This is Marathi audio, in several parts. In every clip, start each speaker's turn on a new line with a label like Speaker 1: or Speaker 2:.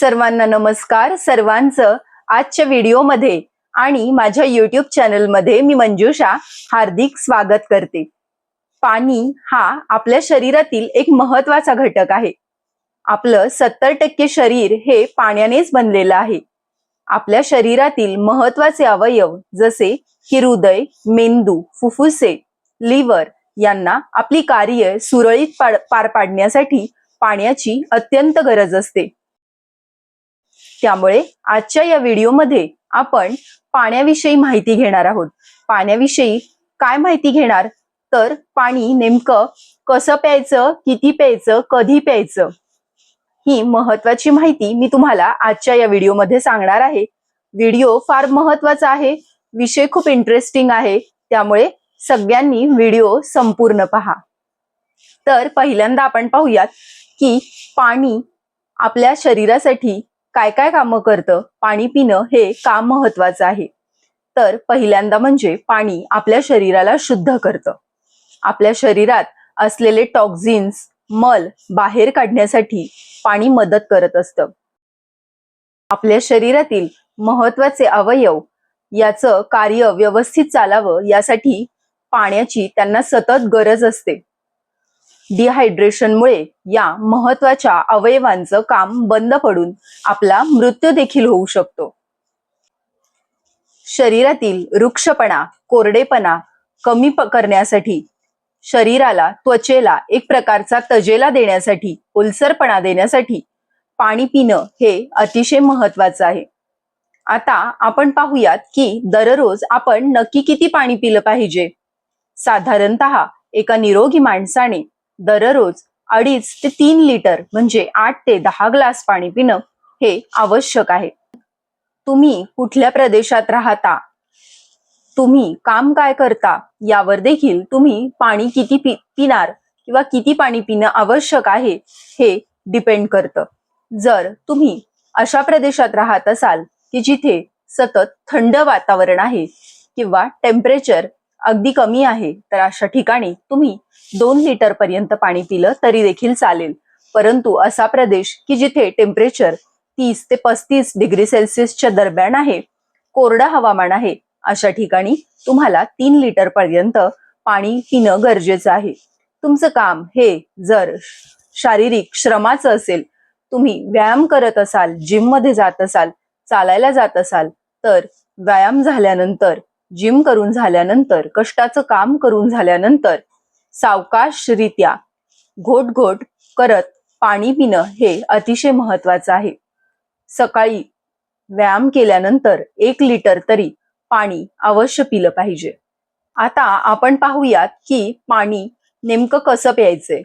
Speaker 1: सर्वांना नमस्कार. सर्वांचं आजच्या व्हिडिओमध्ये आणि माझ्या युट्यूब चॅनलमध्ये मी मंजुषा हार्दिक स्वागत करते. पाणी हा आपल्या शरीरातील एक महत्त्वाचा घटक आहे. आपलं सत्तर टक्के शरीर हे पाण्यानेच बनलेलं आहे. आपल्या शरीरातील महत्त्वाचे अवयव जसे की हृदय मेंदू फुफ्फुसे लिव्हर यांना आपली कार्य सुरळीत पार पाडण्यासाठी पाण्याची अत्यंत गरज असते. त्यामुळे आजच्या या व्हिडिओमध्ये आपण पाण्याविषयी माहिती घेणार आहोत. पाण्याविषयी काय माहिती घेणार? तर पाणी नेमकं कसं प्यायचं किती प्यायचं कधी प्यायचं? ही महत्वाची माहिती मी तुम्हाला आजच्या या व्हिडिओमध्ये सांगणार आहे. व्हिडिओ फार महत्त्वाचा आहे विषय खूप इंटरेस्टिंग आहे त्यामुळे सगळ्यांनी व्हिडिओ संपूर्ण पहा. तर पहिल्यांदा आपण पाहूयात की पाणी आपल्या शरीरासाठी काय काय कामं करतं? पाणी पिणं हे काम महत्वाचं आहे. तर पहिल्यांदा म्हणजे पाणी आपल्या शरीराला शुद्ध करतं. आपल्या शरीरात असलेले टॉक्झिन्स मल बाहेर काढण्यासाठी पाणी मदत करत असतं. आपल्या शरीरातील महत्त्वाचे अवयव याचं कार्य व्यवस्थित चालावं यासाठी पाण्याची त्यांना सतत गरज असते. डिहायड्रेशनमुळे या महत्त्वाच्या अवयवांचं काम बंद पडून आपला मृत्यू देखील होऊ शकतो. शरीरातील वृक्षपणा कोरडेपणा कमी प- करण्यासाठी शरीराला त्वचेला एक प्रकारचा तजेला देण्यासाठी ओलसरपणा देण्यासाठी पाणी पिणं हे अतिशय महत्वाचं आहे. आता आपण पाहूयात की दररोज आपण नक्की किती पाणी पिलं पाहिजे? साधारणतः एका निरोगी माणसाने दररोज अडीच ते तीन लिटर म्हणजे आठ ते दहा ग्लास पाणी पिणं हे आवश्यक आहे. तुम्ही कुठल्या प्रदेशात राहता? तुम्ही काम काय करता? यावर देखील तुम्ही पाणी किती पि पिणार किंवा किती पाणी पिणं आवश्यक आहे हे डिपेंड करतं. जर तुम्ही अशा प्रदेशात राहत असाल की जिथे सतत थंड वातावरण आहे किंवा टेम्परेचर अगदी कमी आहे तर अशा ठिकाणी तुम्ही दोन लिटर पर्यंत पाणी पिलं तरी देखील चालेल. परंतु असा प्रदेश की जिथे टेम्परेचर तीस ते पस्तीस डिग्री सेल्सिअसच्या दरम्यान आहे कोरडं हवामान आहे अशा ठिकाणी तुम्हाला तीन लिटर पर्यंत पाणी पिणं गरजेचं आहे. तुमचं काम हे जर शारीरिक श्रमाचं असेल तुम्ही व्यायाम करत असाल जिममध्ये जात असाल चालायला जात असाल तर व्यायाम झाल्यानंतर जिम करून झाल्यानंतर कष्टाचं काम करून झाल्यानंतर सावकाशरित्या घोट घोट करत पाणी पिणं हे अतिशय महत्वाचं आहे. सकाळी व्यायाम केल्यानंतर एक लिटर तरी पाणी अवश्य पिलं पाहिजे. आता आपण पाहूयात की पाणी नेमकं कसं प्यायचंय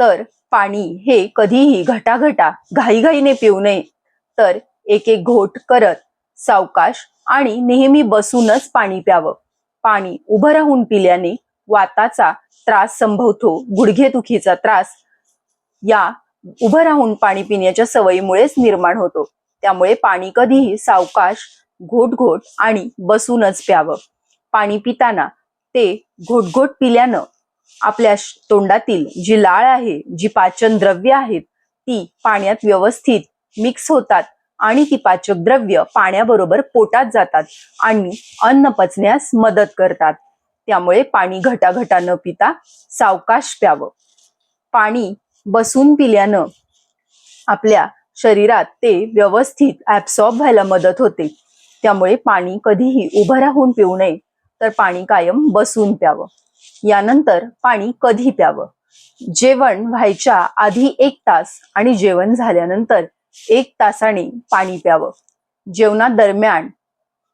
Speaker 1: तर पाणी हे कधीही घटाघटा घाईघाईने पिऊ नये. तर एक एक घोट करत सावकाश आणि नेहमी बसूनच पाणी प्यावं. पाणी उभं राहून पिल्याने वाताचा त्रास संभवतो गुडघेदुखीचा त्रास. या उभं राहून पाणी पिण्याच्या सवयीमुळेच निर्माण होतो. त्यामुळे पाणी कधीही सावकाश घोट घोट आणि बसूनच प्यावं. पाणी पिताना ते घोटघोट पिल्यानं आपल्या तोंडातील जी लाळ आहे जी पाचन द्रव्य आहेत ती पाण्यात व्यवस्थित मिक्स होतात. आणि ती पाचक द्रव्य पाण्याबरोबर पोटात जातात आणि अन्न पचण्यास मदत करतात. त्यामुळे पाणी घटाघटा न पिता सावकाश प्यावं. पाणी बसून पिल्यानं आपल्या शरीरात ते व्यवस्थित ऍब्सॉर्ब व्हायला मदत होते. त्यामुळे पाणी कधीही उभं राहून पिऊ नये तर पाणी कायम बसून प्यावं. यानंतर पाणी कधी प्यावं? जेवण व्हायच्या आधी एक तास आणि जेवण झाल्यानंतर एक तासाने पाणी प्यावं. जेवणादरम्यान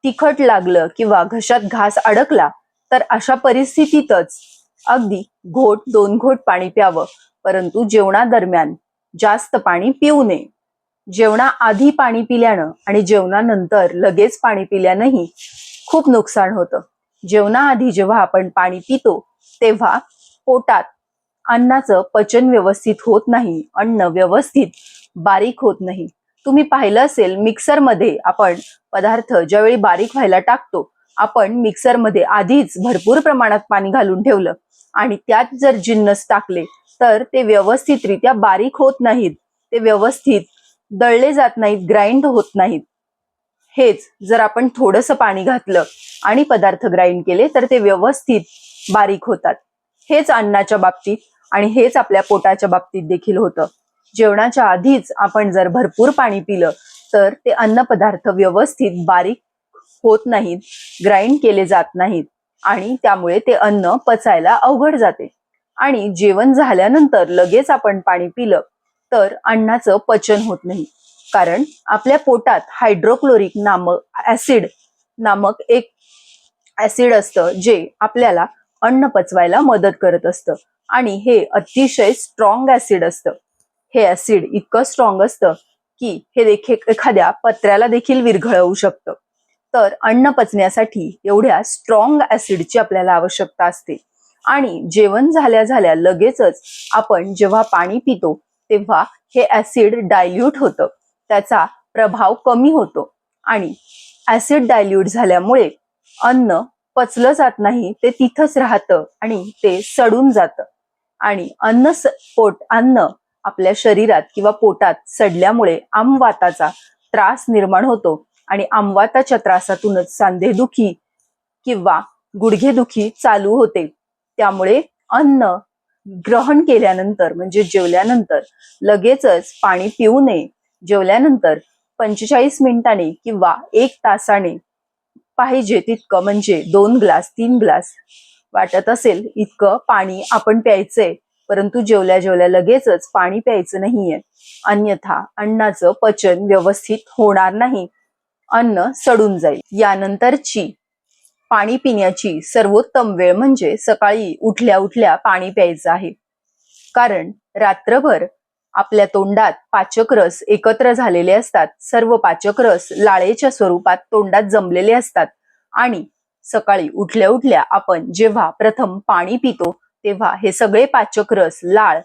Speaker 1: तिखट लागलं किंवा घशात घास अडकला तर अशा परिस्थितीतच अगदी घोट दोन घोट पाणी प्यावं. परंतु जेवणादरम्यान जास्त पाणी पिऊ नये. जेवणाआधी पाणी पिल्यानं आणि जेवणानंतर लगेच पाणी पिल्यानंही खूप नुकसान होतं. जेवणाआधी जेव्हा आपण पाणी पितो तेव्हा पोटात अन्नाचं पचन व्यवस्थित होत नाही अन्न व्यवस्थित बारीक होत नाही. तुम्ही पाहिलं असेल मिक्सरमध्ये आपण पदार्थ ज्यावेळी बारीक व्हायला टाकतो आपण मिक्सरमध्ये आधीच भरपूर प्रमाणात पाणी घालून ठेवलं. आणि त्यात जर जिन्नस टाकले तर ते व्यवस्थितरित्या बारीक होत नाहीत. ते व्यवस्थित दळले जात नाहीत ग्राइंड होत नाहीत. हेच जर आपण थोडस पाणी घातलं आणि पदार्थ ग्राइंड केले तर ते व्यवस्थित बारीक होतात. हेच अन्नाच्या बाबतीत आणि हेच आपल्या पोटाच्या बाबतीत देखील होतं. जेवणाच्या आधीच आपण जर भरपूर पाणी पिलं तर ते अन्न पदार्थ व्यवस्थित बारीक होत नाहीत ग्राइंड केले जात नाहीत आणि त्यामुळे ते अन्न पचायला अवघड जाते. आणि जेवण झाल्यानंतर लगेच आपण पाणी पिलं तर अन्नाचं पचन होत नाही. कारण आपल्या पोटात हायड्रोक्लोरिक नामक ऍसिड नामक एक ऍसिड असतं जे आपल्याला अन्न पचवायला मदत करत असतं. आणि हे अतिशय स्ट्रॉंग ऍसिड असतं. हे ऍसिड इतकं स्ट्रॉंग असतं की हे देखील एखाद्या पत्र्याला देखील विरघळवू शकतं. तर अन्न पचण्यासाठी एवढ्या स्ट्रॉंग ऍसिडची आपल्याला आवश्यकता असते. आणि जेवण झाल्या झाल्या लगेचच आपण जेव्हा पाणी पितो तेव्हा हे ऍसिड डायल्यूट होतं. त्याचा प्रभाव कमी होतो. आणि ऍसिड डायल्यूट झाल्यामुळे अन्न पचलं जात नाही ते तिथंच राहतं आणि ते सडून जातं. आणि अन्न पोट अन्न आपल्या शरीरात किंवा पोटात सडल्यामुळे आमवाताचा त्रास निर्माण होतो आणि आमवाताच्या त्रासातूनच सांधेदुखी किंवा गुडघेदुखी चालू होते. त्यामुळे अन्न ग्रहण केल्यानंतर म्हणजे जेवल्यानंतर लगेचच पाणी पिऊ नये. जेवल्यानंतर पंचेचाळीस मिनिटांनी किंवा एक तासाने पाहिजे तितकं म्हणजे दोन ग्लास तीन ग्लास वाटत असेल इतकं पाणी आपण प्यायचंय. परंतु जेवल्या जेवल्या लगेचच पाणी प्यायचं नाहीये. अन्यथा अन्नाचं पचन व्यवस्थित होणार नाही. अन्न सडून जाईल. यानंतरची पाणी पिण्याची सर्वोत्तम वेळ म्हणजे सकाळी उठल्या उठल्या पाणी प्यायचं आहे. कारण रात्रभर आपल्या तोंडात पाचक रस एकत्र झालेले असतात. सर्व पाचक रस लाळेच्या स्वरूपात तोंडात जमलेले असतात. आणि सकाळी उठल्या उठल्या आपण जेव्हा प्रथम पाणी पितो तेव्हा हे सगळे पाचक रस लाळ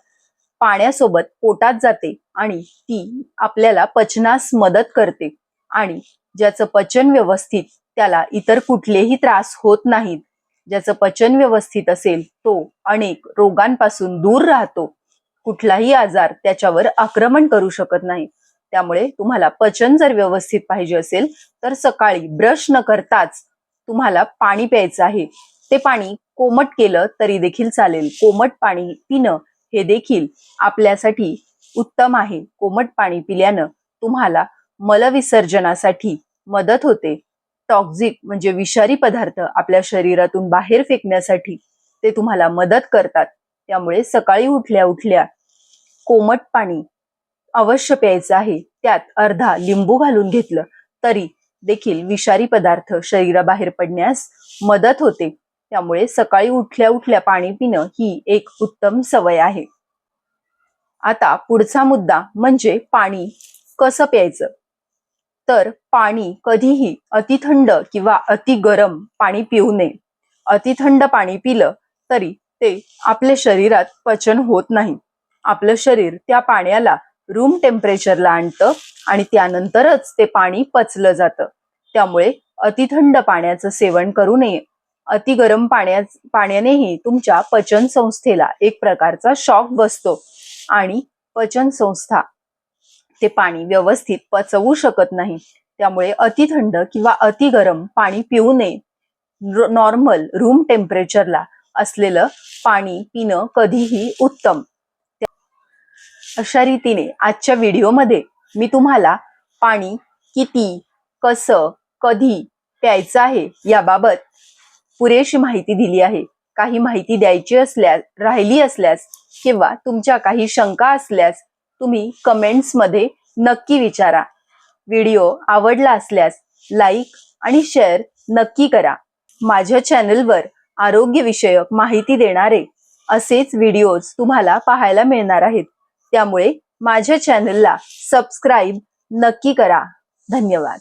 Speaker 1: पाण्यासोबत पोटात जाते आणि ती आपल्याला पचनास मदत करते आणि ज्याचं पचन व्यवस्थित त्याला इतर कुठलेही त्रास होत नाहीत. ज्याचं पचन व्यवस्थित असेल तो अनेक रोगांपासून दूर राहतो. कुठलाही आजार त्याच्यावर आक्रमण करू शकत नाही. त्यामुळे तुम्हाला पचन जर व्यवस्थित पाहिजे असेल तर सकाळी ब्रश न करताच तुम्हाला पाणी प्यायचं आहे. ते पाणी कोमट केलं तरी देखील चालेल. कोमट पाणी पिणं हे देखील आपल्यासाठी उत्तम आहे. कोमट पाणी पिल्यानं तुम्हाला मलविसर्जनासाठी मदत होते. टॉक्झिक म्हणजे विषारी पदार्थ आपल्या शरीरातून बाहेर फेकण्यासाठी ते तुम्हाला मदत करतात. त्यामुळे सकाळी उठल्या उठल्या कोमट पाणी अवश्य प्यायचं आहे. त्यात अर्धा लिंबू घालून घेतलं तरी देखील विषारी पदार्थ शरीराबाहेर पडण्यास मदत होते. त्यामुळे सकाळी उठल्या उठल्या पाणी पिणं ही एक उत्तम सवय आहे. आता पुढचा मुद्दा म्हणजे पाणी कसं प्यायचं? तर पाणी कधीही अतिथंड किंवा अति गरम पाणी पिऊ नये. अतिथंड पाणी पिलं तरी ते आपल्या शरीरात पचन होत नाही. आपलं शरीर त्या पाण्याला रूम टेम्परेचरला आणतं आणि त्यानंतरच ते पाणी पचलं जातं. त्यामुळे अतिथंड पाण्याचं सेवन करू नये. अति गरम पाण्या पाण्यानेही तुमच्या पचन संस्थेला एक प्रकारचा शॉक बसतो. आणि पचन संस्था ते पाणी व्यवस्थित पचवू शकत नाही. त्यामुळे अति थंड किंवा अति गरम पाणी पिऊ नये. नॉर्मल रूम टेम्परेचरला असलेलं पाणी पिणं कधीही उत्तम. अशा रीतीने आजच्या व्हिडिओमध्ये मी तुम्हाला पाणी किती कसं कधी प्यायचं आहे याबाबत पुरेशी माहिती दिली आहे. काही माहिती द्यायची असल्यास राहिली असल्यास किंवा तुमच्या काही शंका असल्यास तुम्ही कमेंट्समध्ये नक्की विचारा. व्हिडिओ आवडला असल्यास लाईक आणि शेअर नक्की करा. माझ्या चॅनलवर आरोग्यविषयक माहिती देणारे असेच व्हिडिओज तुम्हाला पाहायला मिळणार आहेत. त्यामुळे माझ्या चॅनलला सबस्क्राईब नक्की करा. धन्यवाद.